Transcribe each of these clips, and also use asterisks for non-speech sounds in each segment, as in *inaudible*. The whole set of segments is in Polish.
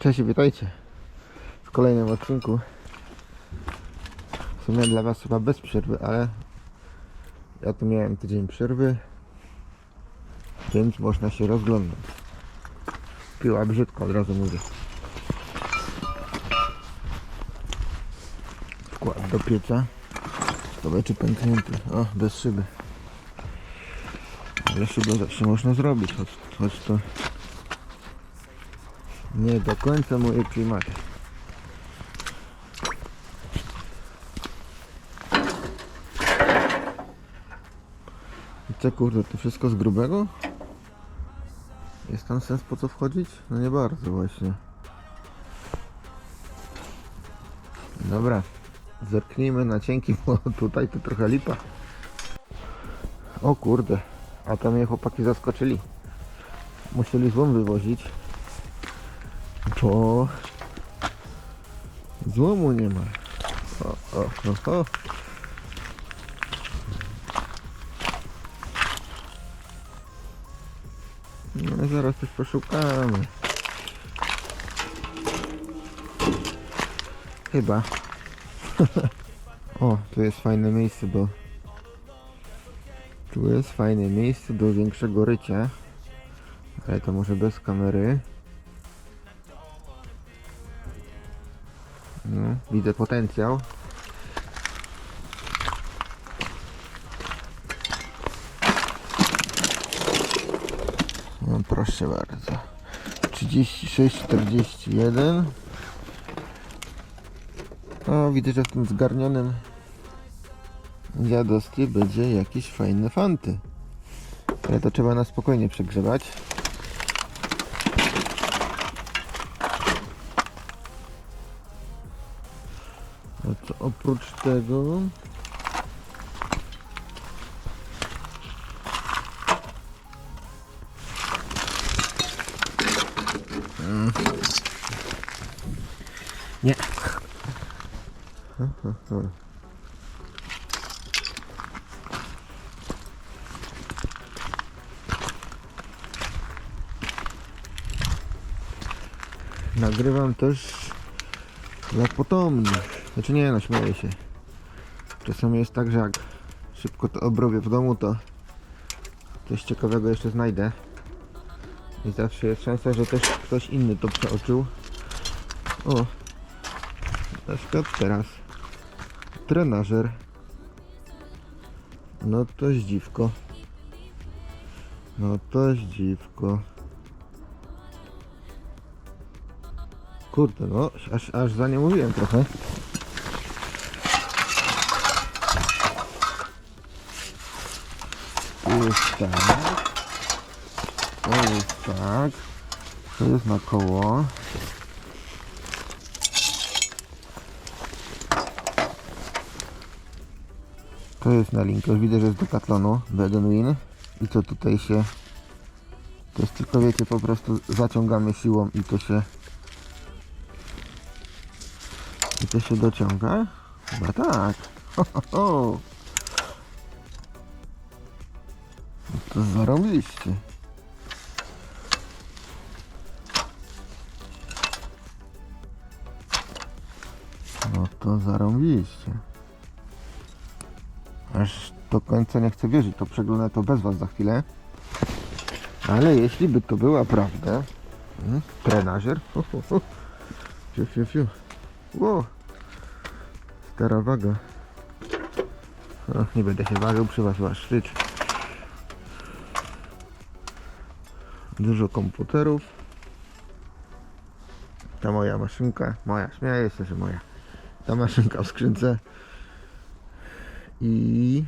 Cześć, witajcie w kolejnym odcinku. W sumie dla Was chyba bez przerwy, ale ja tu miałem tydzień przerwy, więc można się rozglądać. Piła brzydko, od razu mówię. Wkład do pieca. Ciekawe czy pęknięty. O, bez szyby. Ale szybę zawsze można zrobić, choć, choć to nie do końca moje klimaty. I co kurde, to wszystko z grubego? Jest tam sens po co wchodzić? No nie bardzo właśnie. Dobra, zerknijmy na cienki, bo *laughs* tutaj to trochę lipa. O kurde, a to mnie chłopaki zaskoczyli. Musieli złom wywozić. Bo złomu nie ma. O, o, o, o. No zaraz coś poszukamy. Chyba. *laughs* o, tu jest fajne miejsce do... Tu jest fajne miejsce do większego rycia. Ale to może bez kamery. No, widzę potencjał. No, proszę bardzo. 36, 41. O, widzę, że w tym zgarnionym dziadowskie będzie jakieś fajne fanty. Ale to trzeba na spokojnie przegrzewać. Oprócz tego... Mm. Nie. Nagrywam też dla potomnych. Znaczy nie no, śmieję się. Czasami jest tak, że jak szybko to obrobię w domu, to coś ciekawego jeszcze znajdę. I zawsze jest szansa, że też ktoś inny to przeoczył. O, na przykład teraz trenażer. No to zdziwko. No to zdziwko. Kurde, no, aż, aż za nie mówiłem trochę. Tu jest tak. To jest tak. To jest na koło. To jest na link. Już widzę, że jest Decathlonu. Bedouin. I co tutaj się... To jest tylko, wiecie, po prostu zaciągamy siłą i to się... I to się dociąga? Chyba tak. *laughs* Ho, ho, ho. To. No to zarobiliście. Aż do końca nie chcę wierzyć, to przeglądam to bez was za chwilę. Ale jeśli by to była prawda, hmm, trenażer, *laughs* fiu, fiu, fiu. Ło, stara waga. Nie będę się ważył, przy was była szczyć. Dużo komputerów. Ta moja maszynka, moja, śmieję się, że moja. Ta maszynka w skrzynce. I...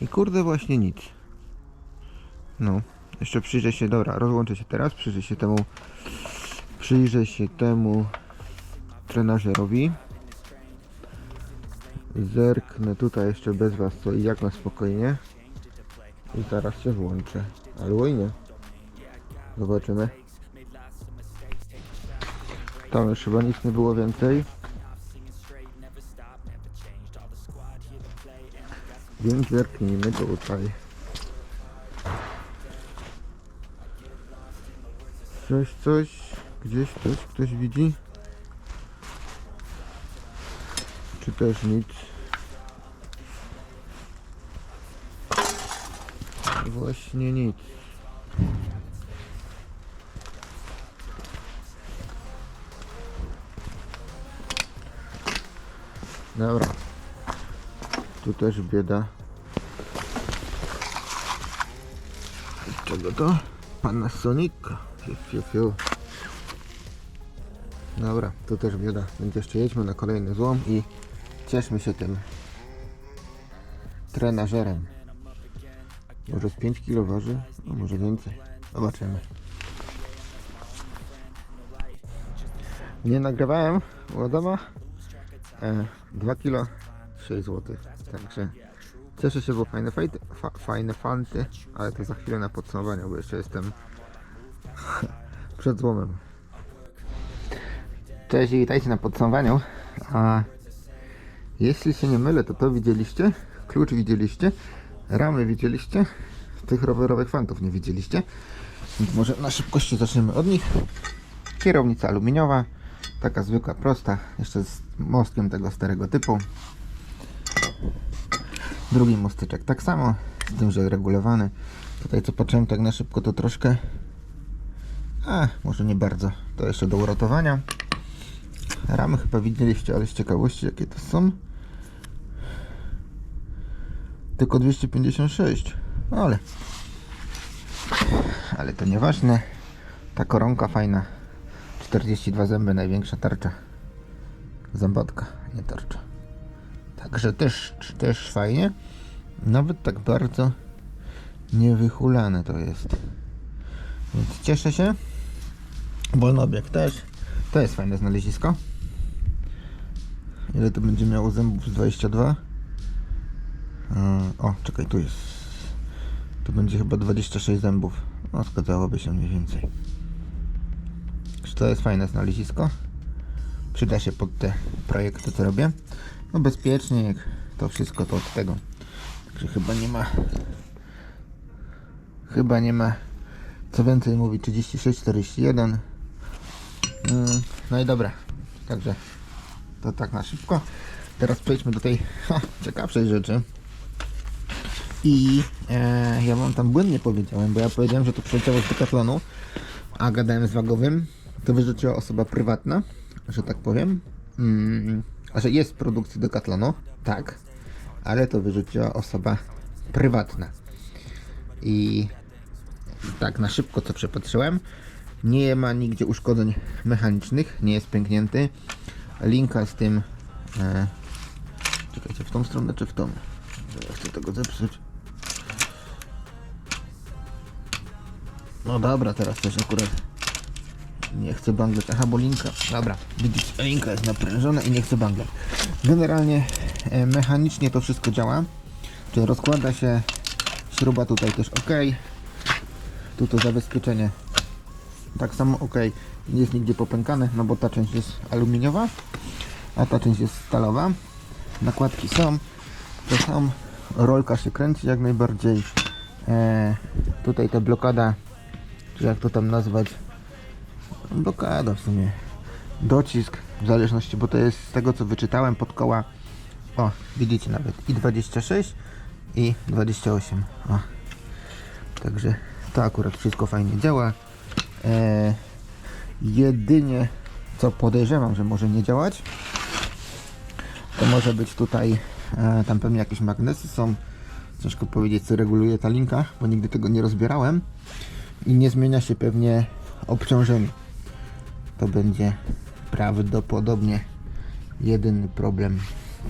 I kurde właśnie nic. No, jeszcze przyjrzę się, dobra, rozłączę się teraz, przyjrzę się temu, przyjrzę się temu trenażerowi. Zerknę tutaj jeszcze bez was, co i jak na spokojnie. I zaraz się włączę. Albo i nie. Zobaczymy. Tam już chyba nic nie było więcej. Więc zerknijmy tutaj. Coś, coś, gdzieś coś ktoś widzi? Czy też nic? Właśnie nic. Dobra. Tu też bieda. Z czego to? Panasonic. Fiu, fiu, fiu. Dobra, tu też bieda. Więc jeszcze jedźmy na kolejny złom i cieszmy się tym trenażerem. Może z 5 kg waży, a może więcej. Zobaczymy. Nie nagrywałem Adama. E, 2 kg 6 zł. Także cieszę się, bo fajne fajty, fa, fajne fanty, ale to za chwilę na podsumowanie, bo jeszcze jestem *laughs* przed złomem. Cześć i witajcie na podsumowaniu. A jeśli się nie mylę, to to widzieliście, klucz widzieliście, ramy widzieliście, tych rowerowych fantów nie widzieliście. Więc może na szybkości zaczniemy od nich. Kierownica aluminiowa, taka zwykła, prosta, jeszcze z mostkiem tego starego typu. Drugi mostyczek tak samo, z tym, że regulowany. Tutaj co patrzyłem tak na szybko, to troszkę, a może nie bardzo, to jeszcze do uratowania. Ramy chyba widzieliście, ale z ciekawości jakie to są. Tylko 256, no ale ale to nieważne. Ta koronka fajna. 42 zęby, największa tarcza. Zębatka, nie tarcza. Także też, też fajnie. Nawet tak bardzo niewychulane to jest. Więc cieszę się. Wolnobieg też. To jest fajne znalezisko. Ile to będzie miało zębów? Z 22? Yy, O, czekaj, tu jest. Tu będzie chyba 26 zębów. No, zgadzałoby się mniej więcej. Czy to jest fajne znalezisko? Przyda się pod te projekty, co robię. No bezpiecznie, jak to wszystko to od tego. Także chyba nie ma... Chyba nie ma co więcej mówi 36, 41. Mm, No i dobra. Także to tak na szybko. Teraz przejdźmy do tej ha, ciekawszej rzeczy. I e, ja wam tam błędnie powiedziałem, bo ja powiedziałem, że to przyleciało z Decathlonu, a gadałem z Wagowym. To wyrzuciła osoba prywatna, że tak powiem. Mm, a że jest w produkcji Decathlonu, tak, ale to wyrzuciła osoba prywatna. I tak na szybko co przepatrzyłem, nie ma nigdzie uszkodzeń mechanicznych, nie jest pęknięty. Linka z tym. E, czekajcie, w tą stronę czy w tą? Ja chcę tego zepsuć. No dobra, teraz też akurat nie chcę bangleć. Aha, bo linka. Dobra, widzicie, linka jest naprężona i nie chcę bangleć. Generalnie e, mechanicznie to wszystko działa. Czyli rozkłada się śruba tutaj też ok. Tu to zabezpieczenie tak samo ok. Nie jest nigdzie popękane, no bo ta część jest aluminiowa, a ta część jest stalowa. Nakładki są. To sam rolka się kręci jak najbardziej. E, tutaj ta blokada, czy jak to tam nazwać, blokada w sumie, docisk, w zależności, bo to jest z tego co wyczytałem pod koła, o widzicie nawet i 26 i 28, o. Także to akurat wszystko fajnie działa. E, jedynie co podejrzewam, że może nie działać, to może być tutaj, e, tam pewnie jakieś magnesy są, ciężko powiedzieć co reguluje ta linka, bo nigdy tego nie rozbierałem i nie zmienia się pewnie obciążenie. To będzie prawdopodobnie jedyny problem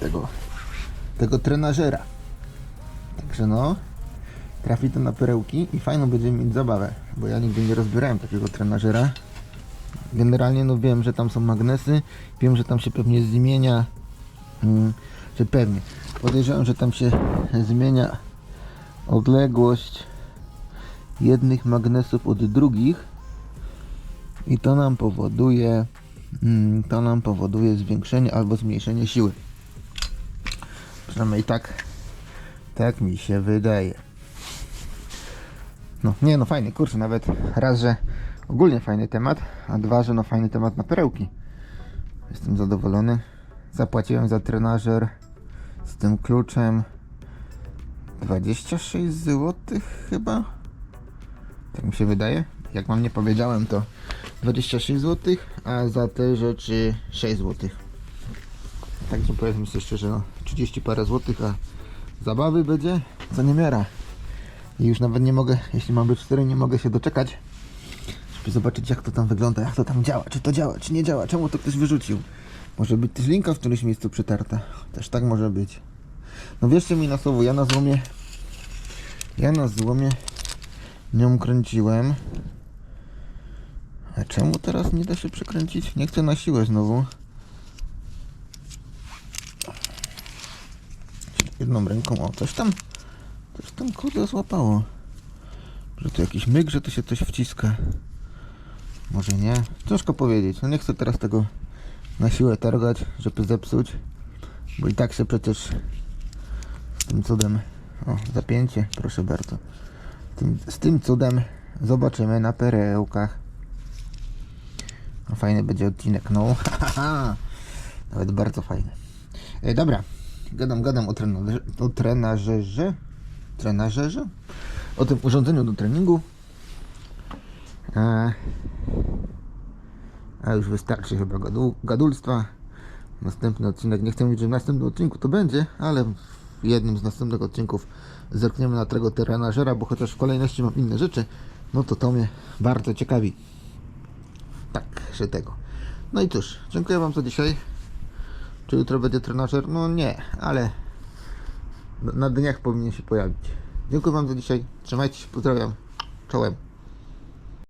tego, tego trenażera. Także no, trafi to na perełki i fajną będziemy mieć zabawę, bo ja nigdy nie rozbierałem takiego trenażera. Generalnie no wiem, że tam są magnesy, wiem, że tam się pewnie zmienia, mm, czy pewnie, podejrzewam, że tam się zmienia odległość jednych magnesów od drugich i to nam powoduje mm, to nam powoduje zwiększenie albo zmniejszenie siły. Przynajmniej tak tak mi się wydaje. No, nie no fajnie, kurczę, nawet raz, że ogólnie fajny temat, a dwa, że no fajny temat na perełki. Jestem zadowolony. Zapłaciłem za trenażer z tym kluczem 26 zł chyba. Tak mi się wydaje. Jak wam nie powiedziałem to 26 zł, a za te rzeczy 6 zł. Także powiedzmy sobie szczerze, no 30 parę złotych, a zabawy będzie co niemiara. I już nawet nie mogę, jeśli mam być 4, nie mogę się doczekać, żeby zobaczyć jak to tam wygląda, jak to tam działa, czy to działa, czy nie działa, czemu to ktoś wyrzucił. Może być też linka w którymś miejscu przetarta. Też tak może być. No wierzcie mi na słowo, ja na złomie ja na złomie nią kręciłem. A czemu teraz nie da się przekręcić? Nie chcę na siłę znowu. Jedną ręką, o coś tam, coś tam kurde złapało. Że to jakiś myk, że to się coś wciska. Może nie. Ciężko powiedzieć. No nie chcę teraz tego na siłę targać, żeby zepsuć. Bo i tak się przecież z tym cudem. O, zapięcie, proszę bardzo. Tym, z tym cudem zobaczymy na perełkach. No, fajny będzie odcinek, no. *laughs* Nawet bardzo fajny. E, dobra, gadam, gadam o, trenażerze, o. Trenażerze? O tym urządzeniu do treningu. E, a już wystarczy chyba gadu, gadulstwa. Następny odcinek, nie chcę mówić, że w następnym odcinku to będzie, ale w jednym z następnych odcinków zerkniemy na tego trenażera, bo chociaż w kolejności mam inne rzeczy, no to to mnie bardzo ciekawi. Tak, że tego. No i cóż, dziękuję Wam za dzisiaj. Czy jutro będzie trenażer? No nie, ale na dniach powinien się pojawić. Dziękuję Wam za dzisiaj. Trzymajcie się, pozdrawiam. Czołem.